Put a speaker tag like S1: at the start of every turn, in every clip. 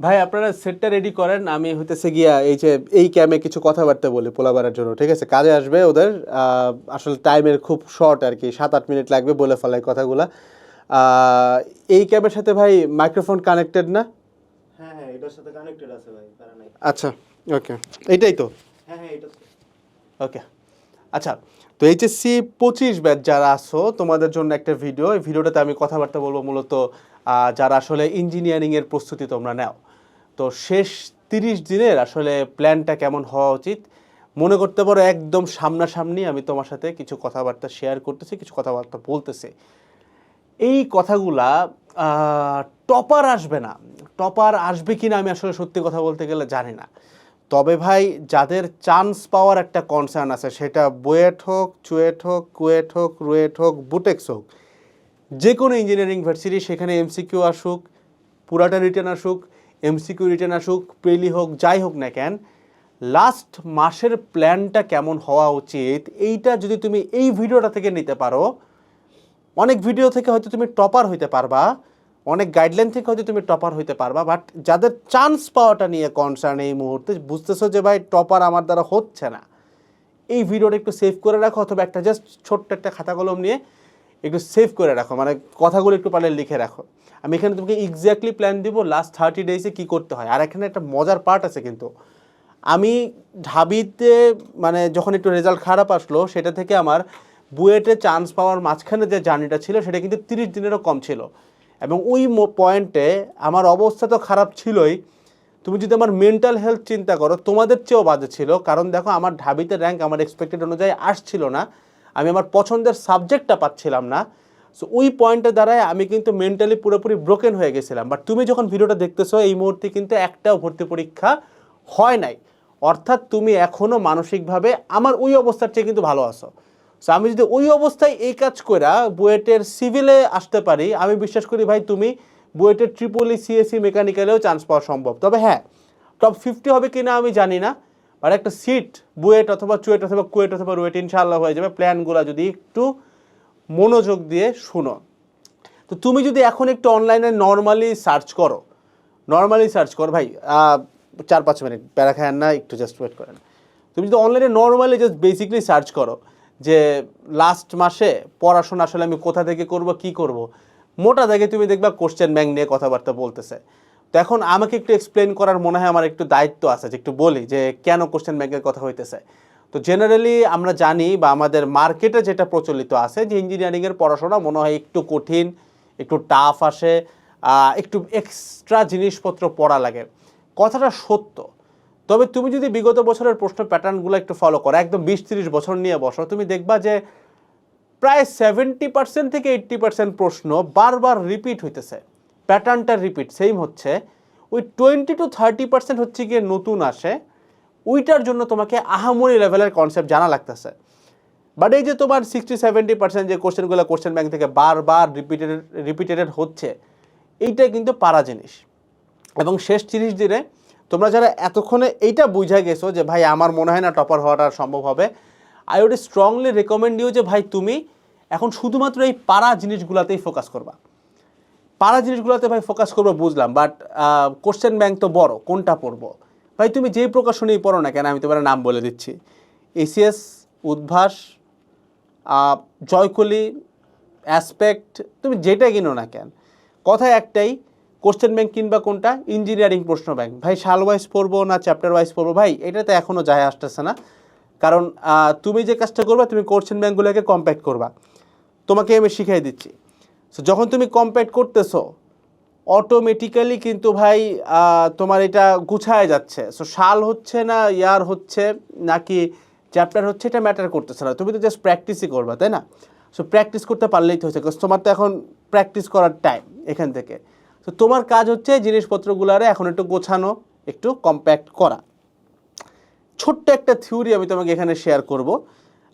S1: ভাই আপনারা সেটটা রেডি করেন। আমি হইতেছে গিয়া এই যে এই ক্যামে কিছু কথাবার্তা বলি পোলাবারের জন্য ঠিক আছে? কাজে আসবে ওদের। আসলে টাইমের খুব শর্ট আর কি সাত আট মিনিট লাগবে বলে ফেলাই কথাগুলা। এই ক্যামের সাথে ভাই মাইক্রোফোন কানেক্টেড না?
S2: হ্যাঁ হ্যাঁ এটার সাথে কানেক্টেড আছে ভাই
S1: আচ্ছা ওকে এইটাই তো?
S2: হ্যাঁ হ্যাঁ এটা
S1: ওকে আচ্ছা তো এইচএসসি পঁচিশ ব্যাচ যারা আসো তোমাদের জন্য একটা ভিডিও এই ভিডিওটাতে আমি কথাবার্তা বলব মূলত যারা আসলে ইঞ্জিনিয়ারিংয়ের প্রস্তুতি তোমরা নাও। তো শেষ তিরিশ দিনের আসলে প্ল্যানটা কেমন হওয়া উচিত? মনে করতে পারো একদম সামনাসামনি আমি তোমার সাথে কিছু কথাবার্তা শেয়ার করতেছি, কিছু কথাবার্তা বলতেছি। এই কথাগুলা টপার আসবে না। টপার আসবে কি না আমি আসলে সত্যি কথা বলতে গেলে জানি না। তবে ভাই, যাদের চান্স পাওয়ার একটা কনসার্ন আছে, সেটা বুয়েট হোক চুয়েট হোক কুয়েট হোক রুয়েট হোক বুটেক্স হোক যে কোনো ইঞ্জিনিয়ারিং ভার্সিটি সেখানে এমসিকিউ আসুক, পুরাটা রিটার্ন আসুক এমসিকিউ রিটার্ন আসুক প্রেলি হোক, যাই হোক না কেন লাস্ট মাসের প্ল্যানটা কেমন হওয়া উচিত, এইটা যদি তুমি এই ভিডিওটা থেকে নিতে পারো, অনেক ভিডিও থেকে হয়তো তুমি টপার হইতে পারবা, অনেক গাইডলাইন থেকে হয়তো তুমি টপার হইতে পারবা বাট যাদের চান্স পাওয়াটা নিয়ে কনসার্ন এই মুহূর্তে, বুঝতেছো যে ভাই টপার আমার দ্বারা হচ্ছে না। এই ভিডিওটা একটু সেভ করে রাখো, অথবা একটা জাস্ট ছোট্ট একটা খাতা কলম নিয়ে একটু সেভ করে রাখো মানে কথাগুলো একটু পারলে লিখে রাখো। আমি এখানে তোমাকে এক্স্যাক্টলি প্ল্যান দিব লাস্ট থার্টি ডেজে কী করতে হয়। আর এখানে একটা মজার পার্ট আছে কিন্তু। আমি ঢাবিতে মানে যখন একটু রেজাল্ট খারাপ আসলো, সেটা থেকে আমার বুয়েটে চান্স পাওয়ার মাঝখানে যে জার্নিটা ছিল, সেটা কিন্তু তিরিশ দিনেরও কম ছিল। এবং ওই পয়েন্টে আমার অবস্থা তো খারাপ ছিলই। তুমি যদি আমার মেন্টাল হেলথ চিন্তা করো, তোমাদের চেয়েও বাজে ছিল। কারণ দেখো, আমার ঢাবিতে র্যাঙ্ক আমার এক্সপেক্টেড অনুযায়ী আসছিল না। আমি আমার পছন্দের সাবজেক্টটা পাচ্ছিলাম না। সো ওই পয়েন্টে দ্বারায় আমি কিন্তু মেন্টালি পুরোপুরি ব্রোকেন হয়ে গেছিলাম। বাট তুমি যখন ভিডিওটা দেখতেছো, এই মুহূর্তে কিন্তু একটাও ভর্তি পরীক্ষা হয় নাই। অর্থাৎ তুমি এখনও মানসিকভাবে আমার ওই অবস্থার চেয়ে কিন্তু ভালো আছো। সো আমি যদি ওই অবস্থায় এই কাজ কইরা বুয়েটের সিভিলে আসতে পারি, আমি বিশ্বাস করি ভাই তুমি বুয়েটের ট্রিপলি সিএসসি মেকানিক্যালেও চান্স পাওয়া সম্ভব। তবে হ্যাঁ টপ ফিফটি হবে কি না আমি জানি না। আর একটা সিট বুয়েট অথবা চুয়েট অথবা কুয়েট অথবা রুয়েট, ইনশাআল্লাহ হয়ে যাবে। প্ল্যানগুলো যদি একটু মনোযোগ দিয়ে শুনো। তো তুমি যদি এখন একটু অনলাইনে নর্মালি সার্চ করো নর্মালি সার্চ করো, ভাই চার পাঁচ মিনিট, প্যারা খায় না, একটু জাস্ট ওয়েট করেন। তুমি যদি অনলাইনে নর্মালি জাস্ট বেসিকলি সার্চ করো যে লাস্ট মাসে পড়াশোনা আসলে আমি কোথা থেকে করব, কি করব, মোটা দাগে তুমি দেখবা কোশ্চেন ব্যাংক নিয়ে কথাবার্তা বলতেছে। তো এখন আমাকে একটু এক্সপ্লেন করার মনে হয় আমার একটু দায়িত্ব আছে যে একটু বলি যে কেন কোশ্চেন ব্যাংকের কথা হইতেছে। তো জেনারেলি আমরা জানি বা আমাদের মার্কেটে যেটা প্রচলিত আছে যে ইঞ্জিনিয়ারিংয়ের পড়াশোনা মনে হয় একটু কঠিন, একটু টাফ আসে একটু এক্সট্রা জিনিসপত্র পড়া লাগে। কথাটা সত্য। তবে তুমি যদি বিগত বছরের প্রশ্ন প্যাটার্নগুলো একটু ফলো করো, একদম বিশ তিরিশ বছর নিয়ে বসো, তুমি দেখবা যে প্রায় সেভেন্টি পার্সেন্ট থেকে এইট্টি পার্সেন্ট প্রশ্ন বারবার রিপিট হইতেছে। প্যাটার্নটা রিপিট সেম হচ্ছে। ওই টোয়েন্টি টু থার্টি পার্সেন্ট হচ্ছে গিয়ে নতুন আসে। ওইটার জন্য তোমাকে আহামরি লেভেলের কনসেপ্ট জানা লাগতেছে। বাট এই যে তোমার সিক্সটি সেভেন্টি পার্সেন্ট যে কোশ্চেনগুলো কোশ্চেন ব্যাংক থেকে বারবার রিপিটেড রিপিটেড হচ্ছে, এইটা কিন্তু পারা জিনিস। এবং শেষ তিরিশ দিনে তোমরা যারা এতক্ষণে এইটা বুঝা গেছো যে ভাই আমার মনে হয় না টপার হওয়াটা সম্ভব হবে I would strongly recommend you যে ভাই তুমি এখন শুধুমাত্র এই পারা জিনিসগুলোতেই ফোকাস করবা। পারা জিনিসগুলোতে ভাই ফোকাস করব, বুঝলাম বাট কোশ্চেন ব্যাংক তো বড়, কোনটা পড়ব? ভাই তুমি যেই প্রকাশনেই পড়ো না কেন, আমি তোমার নাম বলে দিচ্ছি। এসিএস উদ্ভাস জয়কলি অ্যাসপেক্ট তুমি যেটা কিনো না কেন। কথা একটাই কোশ্চেন ব্যাংক কিনবা কোনটা? ইঞ্জিনিয়ারিং প্রশ্ন ব্যাংক ভাই, সাল ওয়াইজ পড়ব না চ্যাপ্টার ওয়াইজ পড়ব? ভাই, এটা তো এখনও যায় আসতেছে না। কারণ তুমি যে কাজটা করবা, তুমি কোশ্চেন ব্যাংকগুলোকে কম্প্যাক্ট করবা। তোমাকে আমি শিখাই দিচ্ছি। সো যখন তুমি কম্প্যাক্ট করতেছো অটোমেটিক্যালি কিন্তু ভাই তোমার এটা গুছায় যাচ্ছে। সো সাল হচ্ছে না, ইয়ার হচ্ছে, নাকি চ্যাপ্টার হচ্ছে, এটা ম্যাটার করতেছে না। তুমি তো জাস্ট প্র্যাকটিসই করবা, তাই না? সো প্র্যাকটিস করতে পারলেই তো হচ্ছে তোমার তো এখন প্র্যাকটিস করার টাইম এখান থেকে। তো তোমার কাজ হচ্ছে জিনিসপত্রগুলারে এখন একটু গোছানো, একটু কম্প্যাক্ট করা। ছোট্ট একটা থিওরি আমি তোমাকে এখানে শেয়ার করব।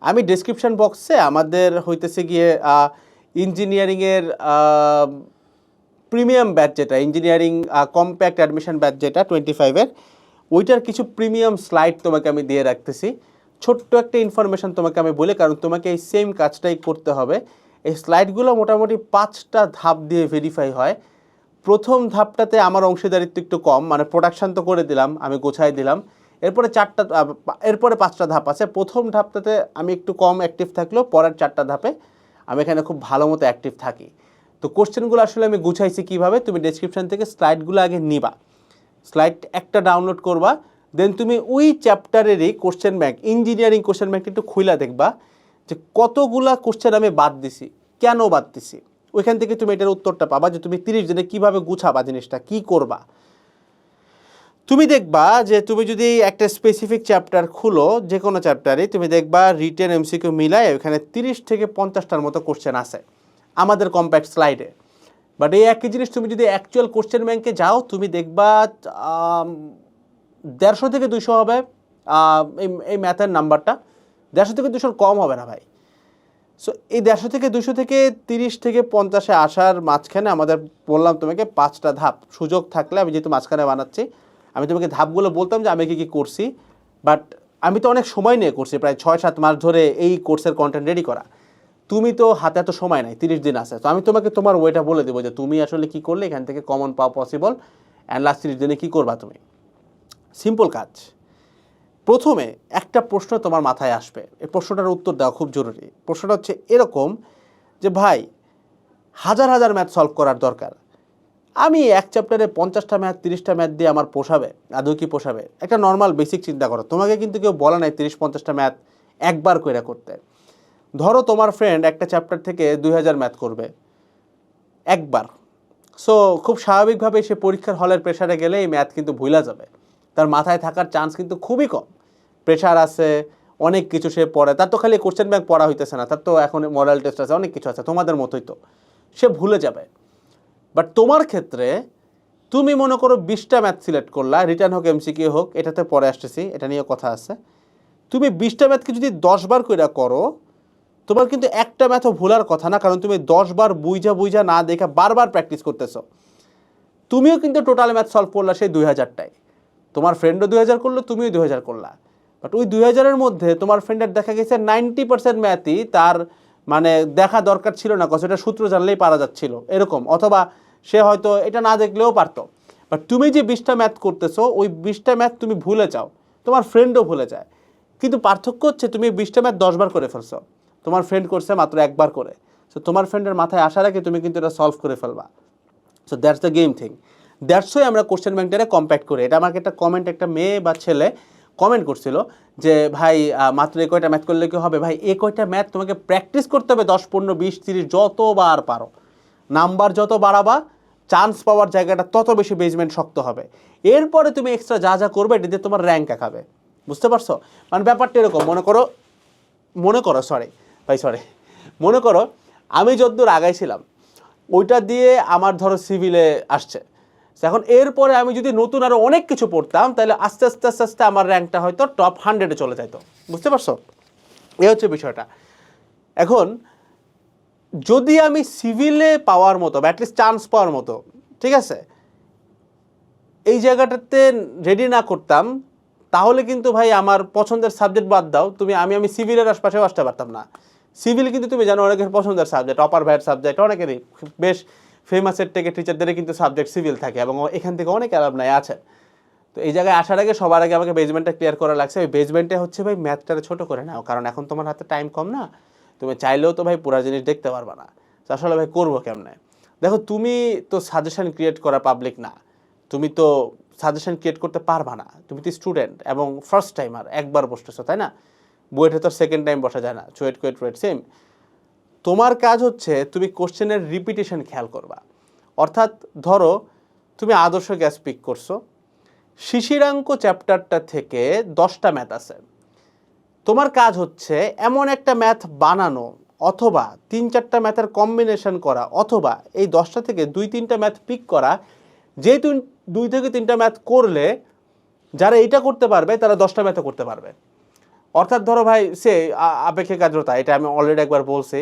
S1: আমি ডেসক্রিপশন বক্সে আমাদের হইতেছে গিয়ে ইঞ্জিনিয়ারিংয়ের প্রিমিয়াম ব্যাচ যেটা, ইঞ্জিনিয়ারিং কম্প্যাক্ট অ্যাডমিশন ব্যাচ যেটা টোয়েন্টি ফাইভের ওইটার কিছু প্রিমিয়াম স্লাইড তোমাকে আমি দিয়ে রাখতেছি। ছোট্ট একটা ইনফরমেশন তোমাকে আমি বলি, কারণ তোমাকে এই সেম কাজটাই করতে হবে। এই স্লাইডগুলো মোটামুটি পাঁচটা ধাপ দিয়ে ভেরিফাই হয়। প্রথম ধাপটাতে আমার অংশীদারিত্ব একটু কম মানে প্রোডাকশান তো করে দিলাম, আমি গোছাই দিলাম। এরপরে চারটা এরপরে পাঁচটা ধাপ আছে। প্রথম ধাপটাতে আমি একটু কম অ্যাক্টিভ থাকলেও পরের চারটা ধাপে আমি এখানে খুব ভালো মতো অ্যাক্টিভ থাকি। তো কোশ্চেনগুলো আসলে আমি গুছাইছি কীভাবে, তুমি ডেসক্রিপশন থেকে স্লাইডগুলো আগে নিবা। স্লাইড একটা ডাউনলোড করবা দেন তুমি ওই চ্যাপ্টারেরই কোশ্চেন ব্যাংক ইঞ্জিনিয়ারিং কোশ্চেন ব্যাংকটা একটু খুইলা দেখবা যে কতগুলা কোশ্চেন আমি বাদ দিছি, কেন বাদ দিছি। ওইখান থেকে তুমি এটার উত্তরটা পাবা যে তুমি তিরিশ দিনে কীভাবে গুছাবা জিনিসটা, কি করবা। তুমি দেখবা যে তুমি যদি একটা স্পেসিফিক চ্যাপ্টার খুলো যে কোনো চ্যাপ্টারে তুমি দেখবা রিটেন এমসিকিউ মিলায় ওখানে তিরিশ থেকে পঞ্চাশটার মতো কোশ্চেন আছে আমাদের কম্প্যাক্ট স্লাইডে বাট এই একই জিনিস তুমি যদি অ্যাকচুয়াল কোশ্চেন ব্যাংকে যাও, তুমি দেখবা দেড়শো থেকে দুশো হবে এই এই ম্যাথের নাম্বারটা দেড়শো থেকে দুশোর কম হবে না ভাই। সো এই দেড়শো থেকে দুশো থেকে তিরিশ থেকে পঞ্চাশে আসার মাঝখানে আমাদের বললাম তোমাকে পাঁচটা ধাপ। সুযোগ থাকলে আমি যেহেতু মাঝখানে বানাচ্ছি আমি তোমাকে ধাপগুলো বলতাম যে আমি কী কী করছি বাট আমি তো অনেক সময় নিয়ে করছি, প্রায় ছয় সাত মাস ধরে এই কোর্সের কন্টেন্ট রেডি করা। তুমি তো হাতে এত সময় নাই, তিরিশ দিন আছে। তো আমি তোমাকে তোমার ওয়েটা বলে দেবো যে তুমি আসলে কি করলে, এখান থেকে কমন পাওয়া পসিবল অ্যান্ড লাস্ট তিরিশ দিনে কী করবা তুমি? সিম্পল কাজ। প্রথমে একটা প্রশ্ন তোমার মাথায় আসবে। এই প্রশ্নটার উত্তর দেওয়া খুব জরুরি। প্রশ্নটা হচ্ছে এরকম যে, ভাই, হাজার হাজার ম্যাথ সলভ করার দরকার। আমি এক চ্যাপ্টারে পঞ্চাশটা ম্যাথ তিরিশটা ম্যাথ দিয়ে আমার পোষাবে, আদৌ কি পোষাবে? একটা নর্মাল বেসিক চিন্তা করো। তোমাকে কিন্তু কেউ বলা নাই তিরিশ, পঞ্চাশটা ম্যাথ একবার করে করতে। ধরো তোমার ফ্রেন্ড একটা চ্যাপ্টার থেকে দুই হাজার ম্যাথ করবে, একবার। সো খুব স্বাভাবিকভাবে সে পরীক্ষার হলের প্রেশারে গেলে এই ম্যাথ কিন্তু ভুলা যাবে। তার মাথায় থাকার চান্স কিন্তু খুবই কম। প্রেশার আছে, অনেক কিছু সে পড়ে। তার তো খালি কোশ্চেন ব্যাংক পড়া হইতেছে না, তার তো এখন মরাল টেস্ট আছে, অনেক কিছু আছে, তোমাদের মতোই তো। সে ভুলে যাবে। বাট তোমার ক্ষেত্রে তুমি মনে করো বিশটা ম্যাথ সিলেক্ট করলা, রিটার্ন হোক এমসিকিউ হোক, এটাতে পরে আসতেছি, এটা নিয়ে কথা আছে। তুমি বিশটা ম্যাথকে যদি দশবার করে করো, তোমার কিন্তু একটা ম্যাথও ভুলার কথা না, কারণ তুমি দশবার বুঝা বুঝা না দেখে বারবার প্র্যাকটিস করতেছ। তুমিও কিন্তু টোটাল ম্যাথ সলভ করলা সেই দুই হাজারটায়। তোমার ফ্রেন্ডও দুই হাজার করল, তুমিও দুই হাজার করলা। বাট ওই দুই হাজারের মধ্যে তোমার ফ্রেন্ডের দেখা গেছে নাইনটি পার্সেন্ট ম্যাথই তার মানে দেখা দরকার ছিল না কত এটা সূত্র জানলেই পারা যাচ্ছিল, এরকম। অথবা সে হয়তো এটা না দেখলেও পারতো। বাট তুমি যে বিশটা ম্যাথ করতেছো, ওই বিশটা ম্যাথ তুমি ভুলে যাও। তোমার ফ্রেন্ডও ভুলে যায়। কিন্তু পার্থক্য হচ্ছে তুমি বিশটা ম্যাথ দশবার করে ফেলছো। তোমার ফ্রেন্ড করছে মাত্র একবার করে। সো তোমার ফ্রেন্ডের মাথায় আসার আগে তুমি কিন্তু এটা সলভ করে ফেলবা। So that's the game thing that's ওই আমরা কোশ্চেন ব্যাংকটারে কম্প্যাক্ট করি। এটা আমাকে একটা কমেন্ট একটা মেয়ে বা ছেলে কমেন্ট করছিল যে, ভাই মাত্র এ কয়টা ম্যাথ করলে কি হবে? ভাই, এ কয়টা ম্যাথ তোমাকে প্র্যাকটিস করতে হবে দশ, পনেরো, বিশ, তিরিশ, যতবার পারো। নাম্বার যত বাড়াবা চান্স পাওয়ার জায়গাটা তত বেশি বেসমেন্ট শক্ত হবে। এরপরে তুমি এক্সট্রা যা যা করবে, এটা দিয়ে তোমার র্যাঙ্ক আঁকাবে। বুঝতে পারছ? মানে ব্যাপারটা এরকম, মনে করো মনে করো সরি ভাই সরি মনে করো, আমি যদ্দূর আগাইছিলাম, ওইটা দিয়ে আমার ধরো সিভিলে আসছে। এখন এরপরে আমি যদি নতুন আরও অনেক কিছু পড়তাম, তাহলে আস্তে আস্তে আস্তে আস্তে আমার র্যাঙ্কটা হয়তো টপ হান্ড্রেডে চলে যেত বুঝতে পারছ? এই হচ্ছে বিষয়টা। এখন, যদি আমি সিভিলে পাওয়ার মতো, বা অ্যাটলিস্ট চান্স পাওয়ার মতো, ঠিক আছে? এই জায়গাটাতে রেডি না করতাম, তাহলে কিন্তু ভাই আমার পছন্দের সাবজেক্ট বাদ দাও। তুমি, আমি আমি সিভিলের আশপাশেও আসতে পারতাম না। সিভিল কিন্তু তুমি জানো অনেকের পছন্দের সাবজেক্ট অপার ভাইয়ের সাবজেক্ট অনেকেরই। বেশ ফেমাসের থেকে টিচারদেরই কিন্তু সাবজেক্ট সিভিল থাকে এবং এখান থেকে অনেক অ্যালামনাই আছে তো এই জায়গায় আসার আগে সবার আগে আমাকে বেজমেন্টটা ক্লিয়ার করা লাগছে। ওই বেজমেন্টে হচ্ছে ভাই ম্যাথটারে ছোটো করে নাও, কারণ এখন তোমার হাতে টাইম কম না। তুমি চাইলেও তো ভাই পুরো জিনিস দেখতে পারবা না। আসলে ভাই করব কেমনে? দেখো, তুমি তো সাজেশন ক্রিয়েট করা পাবলিক না। তুমি তো সাজেশন ক্রিয়েট করতে পারবা না। তুমি তো স্টুডেন্ট এবং ফার্স্ট টাইমার একবার বসতেছো, তাই না? বুয়েটে তো সেকেন্ড টাইম বসা যায় না। চুয়েট কুয়েট ওয়েট সেম তোমার কাজ হচ্ছে তুমি কোশ্চেনের রিপিটেশন খেয়াল করবা। অর্থাৎ ধরো, তুমি আদর্শ গ্যাস পিক করছ। শিশিরাঙ্ক চ্যাপ্টারটা থেকে দশটা ম্যাথ আছে। তোমার কাজ হচ্ছে এমন একটা ম্যাথ বানানো অথবা তিন চারটা ম্যাথের কম্বিনেশন করা অথবা এই দশটা থেকে দুই তিনটা ম্যাথ পিক করা। যে দুই থেকে তিনটা ম্যাথ করলে যারা এটা করতে পারবে, তারা দশটা ম্যাথও করতে পারবে। অর্থাৎ ধরো ভাই, সে আপেক্ষিক আর্দ্রতা, এটা আমি অলরেডি একবার বলছি।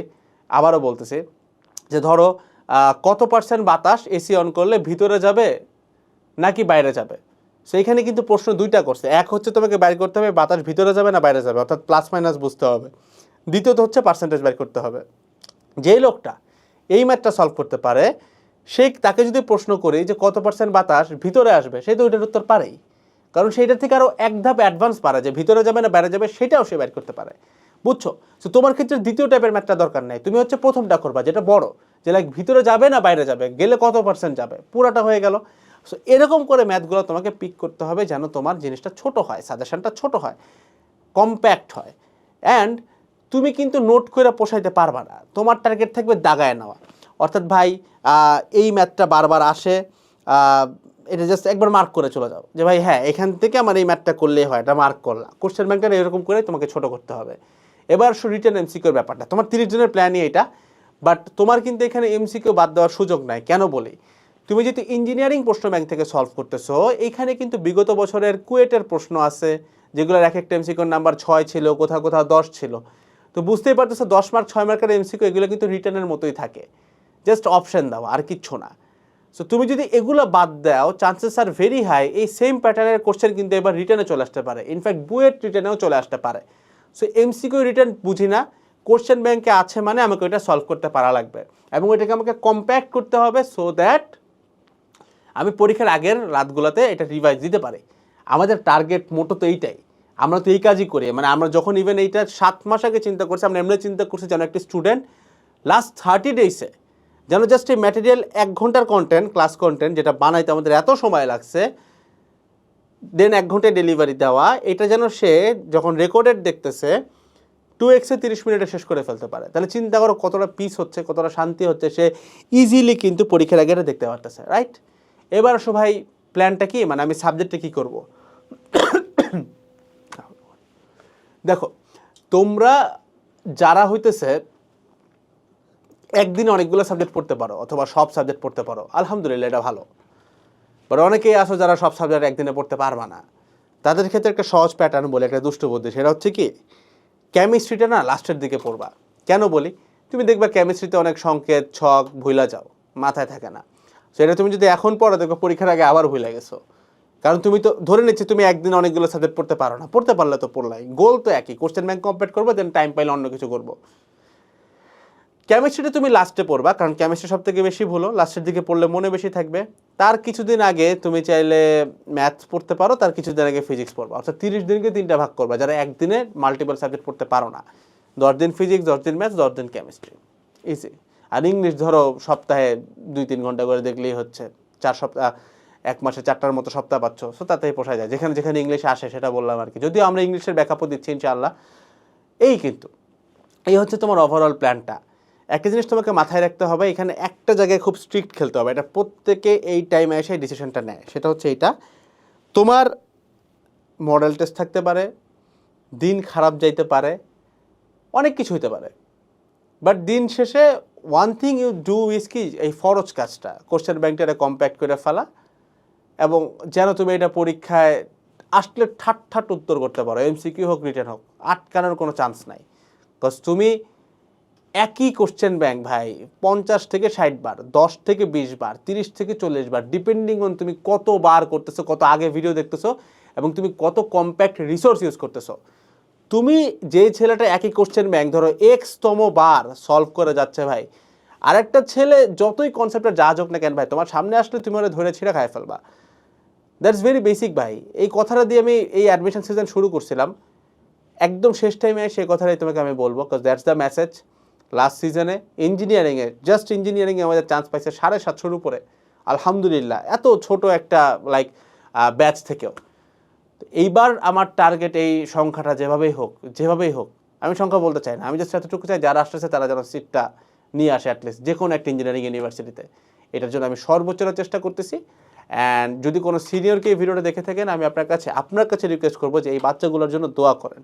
S1: আবারও বলতেছি যে ধরো কত পার্সেন্ট বাতাস এসি অন করলে ভিতরে যাবে নাকি বাইরে যাবে? সেইখানে কিন্তু প্রশ্ন দুইটা করছে। এক হচ্ছে তোমাকে বাইর করতে হবে বাতাস ভিতরে যাবে না বাইরে যাবে, অর্থাৎ প্লাস মাইনাস বুঝতে হবে। দ্বিতীয়ত হচ্ছে পার্সেন্টেজ বাইর করতে হবে। যেই লোকটা এই ম্যাথটা সলভ করতে পারে, সে তাকে যদি প্রশ্ন করি যে কত পার্সেন্ট বাতাস ভিতরে আসবে, সে তো ওইটার উত্তর পারেই। কারণ সেইটার থেকে আরও এক ধাপ অ্যাডভান্স পারে যে ভিতরে যাবে না, বাইরে যাবে, সেটাও সে বের করতে পারে। বুঝছ? তো তোমার ক্ষেত্রে দ্বিতীয় টাইপের ম্যাথটা দরকার নেই। তুমি হচ্ছে প্রথমটা করবা, যেটা বড়, যে লাইক ভিতরে যাবে না বাইরে যাবে, গেলে কত পার্সেন্ট যাবে? পুরাটা হয়ে গেল। সো এরকম করে ম্যাথগুলো তোমাকে পিক করতে হবে যেন তোমার জিনিসটা ছোট হয় সাজেশনটা ছোট হয় কম্প্যাক্ট হয়। অ্যান্ড তুমি কিন্তু নোট করে পোষাইতে পারবা না। তোমার টার্গেট থাকবে দাগায় নেওয়া। অর্থাৎ ভাই এই ম্যাথটা বারবার আসে এটা জাস্ট একবার মার্ক করে চলে যাও। যে ভাই হ্যাঁ এখান থেকে আমার এই ম্যাথটা করলেই হয়, এটা মার্ক করলাম। কোশ্চেন ব্যাংকটা এরকম করে তোমাকে ছোট করতে হবে। এবার রিটার্ন এমসিকিউর ব্যাপারটা। তোমার তিরিশ জনের প্ল্যানই এটা বাট তোমার কিন্তু এখানে এমসিকিউ বাদ দেওয়ার সুযোগ নাই। কেন বলি? তুমি যদি ইঞ্জিনিয়ারিং প্রশ্ন ব্যাংক থেকে সলভ করতেছো এইখানে কিন্তু বিগত বছরের কুয়েটের প্রশ্ন আছে, যেগুলোর এক একটা এমসিকিউর নাম্বার ছয় ছিল, কোথাও কোথাও দশ ছিল। তো বুঝতেই পারতেছো, দশ মার্ক ছয় মার্কের এমসিকিউ এগুলো কিন্তু রিটার্নের মতোই থাকে। জাস্ট অপশন দাও, আর কিচ্ছু না। সো তুমি যদি এগুলো বাদ দাও চান্সেস আর ভেরি হাই এই সেম প্যাটার্নের কোশ্চেন কিন্তু এবার রিটার্নে চলে আসতে পারে। ইনফ্যাক্ট বুয়েট রিটার্নেও চলে আসতে পারে। সো এমসিকিউ রিটার্ন বুঝি না। কোশ্চেন ব্যাংকে আছে মানে আমাকে ওইটা সলভ করতে পারা লাগবে। এবং এটাকে আমাকে কম্প্যাক্ট করতে হবে সো দ্যাট আমি পরীক্ষার আগের রাতগুলোতে এটা রিভাইজ দিতে পারি। আমাদের টার্গেট মোটো তো এইটাই। আমরা তো এই কাজই করি। মানে আমরা যখন ইভেন এইটা সাত মাস আগে চিন্তা করছি, আমরা এমনি চিন্তা করছি যেন একটি স্টুডেন্ট লাস্ট থার্টি ডেইসে যেন জাস্ট এই ম্যাটেরিয়াল এক ঘণ্টার কন্টেন্ট ক্লাস কন্টেন্ট যেটা বানাইতে আমাদের এত সময় লাগছে দেন এক ঘন্টায় ডেলিভারি দেওয়া, এটা যেন সে যখন রেকর্ডেড দেখতেছে টু এক্সে তিরিশ মিনিটে শেষ করে ফেলতে পারে। তাহলে চিন্তা করো কতটা পিস হচ্ছে, কতটা শান্তি হচ্ছে, সে ইজিলি কিন্তু পরীক্ষার আগে এটা দেখতে পারতেছে রাইট এবার আসো ভাই প্ল্যানটা কি? মানে আমি সাবজেক্টে কী করব? দেখো, তোমরা যারা হইতেছে, একদিনে অনেকগুলো সাবজেক্ট পড়তে পারো, অথবা সব সাবজেক্ট পড়তে পারো। আলহামদুলিল্লাহ, এটা ভালো। বাট অনেকেই আসো যারা সব সাবজেক্ট একদিনে পড়তে পারবা না। তাদের ক্ষেত্রে একটা সহজ প্যাটার্ন বলে, একটা দুষ্ট বুদ্ধি। সেটা হচ্ছে কি কেমিস্ট্রিটা না লাস্টের দিকে পড়বা। কেন বলি? তুমি দেখবা কেমিস্ট্রিতে অনেক সংকেত, ছক ভুলা যাও, মাথায় থাকে না। সেটা তুমি যদি এখন পড়ো দেখো পরীক্ষার আগে আবার ভুলে গেছো। কারণ তুমি তো, ধরে নিচ্ছি তুমি একদিন অনেকগুলো সাবজেক্ট পড়তে পারো না। পড়তে পারলে তো পড়লাই। গোল তো একই। কোশ্চেন ব্যাংক কমপ্লিট করব দেন টাইম পাইলে অন্য কিছু করব। কেমিস্ট্রিটা তুমি লাস্টে পড়বা, কারণ কেমিস্ট্রি সব থেকে বেশি ভুলো। লাস্টের দিকে পড়লে মনে বেশি থাকবে। তার কিছুদিন আগে তুমি চাইলে ম্যাথ পড়তে পারো, তার কিছুদিন আগে ফিজিক্স পড়বা। অর্থাৎ তিরিশ দিনকে তিনটা ভাগ করবা, যারা একদিনে মাল্টিপল সাবজেক্ট পড়তে পারো না। দশ দিন ফিজিক্স দশ দিন ম্যাথ দশ দিন কেমিস্ট্রি ইজি আর ইংলিশ ধরো সপ্তাহে দুই তিন ঘণ্টা করে দেখলেই হচ্ছে। চার সপ্তাহ এক মাসে চারটার মতো সপ্তাহ পাচ্ছ সো তাতেই পোষায় যায়। যেখানে যেখানে ইংলিশে আসে, সেটা বললাম আর কি। যদিও আমরা ইংলিশের ব্যাকআপও দিচ্ছি, ইনশাআল্লাহ। এই কিন্তু, এই হচ্ছে তোমার ওভারঅল প্ল্যানটা একটা জিনিস তোমাকে মাথায় রাখতে হবে, এখানে একটা জায়গায় খুব স্ট্রিক্ট খেলতে হবে। এটা প্রত্যেকে এই টাইমে এসে ডিসিশনটা নেয়। সেটা হচ্ছে এইটা। তোমার মডেল টেস্ট থাকতে পারে, দিন খারাপ যাইতে পারে, অনেক কিছু হইতে পারে। বাট দিন শেষে one thing you do is কি, এই ফরজ কাজটা। কোশ্চেন ব্যাংকটা কম্প্যাক্ট করে ফেলা এবং যেন তুমি এটা পরীক্ষায় আসলে ঠাট ঠাট উত্তর করতে পারো। এমসিকিউ হোক রিটার্ন হোক, আটকানোর কোনো চান্স নাই। বিকজ তুমি একই কোশ্চেন ব্যাংক ভাই, পঞ্চাশ থেকে ষাট বার, দশ থেকে বিশ বার, তিরিশ থেকে চল্লিশ বার ডিপেন্ডিং অন তুমি কত বার করতেছো, কত আগে ভিডিও দেখতেছো এবং তুমি কত কম্প্যাক্ট রিসোর্স ইউজ করতেছো। তুমি যে ছেলেটা একই কোশ্চেন ব্যাংক ধরো এক্স তম বার সলভ করে যাচ্ছে ভাই, আরেকটা ছেলে যতই কনসেপ্টটা যা হোক না কেন ভাই, তোমার সামনে আসলে তুমি ওরা ধরে ছিঁড়ে খাই ফেলবা। দ্যাটস ভেরি বেসিক ভাই। এই কথাটা দিয়ে আমি এই অ্যাডমিশন সিজন শুরু করছিলাম। একদম শেষ টাইমে সেই কথাটাই তোমাকে আমি বলব because that's the message last সিজনে ইঞ্জিনিয়ারিংয়ে জাস্ট ইঞ্জিনিয়ারিংয়ে আমাদের চান্স পাইছে সাড়ে সাতশোর উপরে। আলহামদুলিল্লাহ, এত ছোট একটা লাইক ব্যাচ থেকেও। এইবার আমার টার্গেট এই সংখ্যাটা যেভাবেই হোক যেভাবেই হোক, আমি সংখ্যা বলতে চাই না। আমি জাস্ট এতটুকু চাই, যারা আসতেছে তারা যেন সিটটা নিয়ে আসে অ্যাটলিস্ট যে কোনো একটা ইঞ্জিনিয়ারিং ইউনিভার্সিটিতে এটার জন্য আমি সর্বোচ্চটা চেষ্টা করতেছি। অ্যান্ড যদি কোনো সিনিয়রকে এই ভিডিওটা দেখে থাকেন, আমি আপনার কাছে আপনার কাছে রিকোয়েস্ট করব যে এই বাচ্চাগুলোর জন্য দোয়া করেন।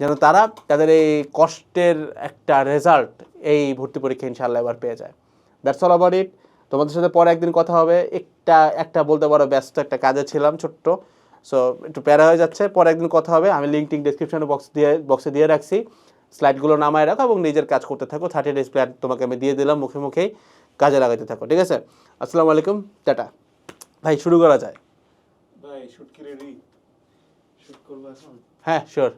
S1: যেন তারা তাদের এই কষ্টের একটা রেজাল্ট এই ভর্তি পরীক্ষা ইনশাল্লাহ এবার পেয়ে যায়। দ্যাটস অল অ্যাবাউট ইট তোমাদের সাথে পরে একদিন কথা হবে। একটা একটা বলতে পারো ব্যস্ত একটা কাজে ছিলাম ছোট্ট। সো একটু প্যারা হয়ে যাচ্ছে। পরে একদিন কথা হবে। আমি লিঙ্ক টিঙ্ক ডিসক্রিপশনে বক্স দিয়ে বক্সে দিয়ে রাখছি। স্লাইডগুলো নামায় রাখো এবং নিজের কাজ করতে থাকো। থার্টি ডেজ প্ল্যান তোমাকে আমি দিয়ে দিলাম মুখে মুখেই। কাজে লাগাতে থাকো। ঠিক আছে? আসসালামু আলাইকুম। টাটা। ভাই শুরু করা যায়।
S2: ভাই শুট কি রেডি শুট করব এখন?
S1: হ্যাঁ শিওর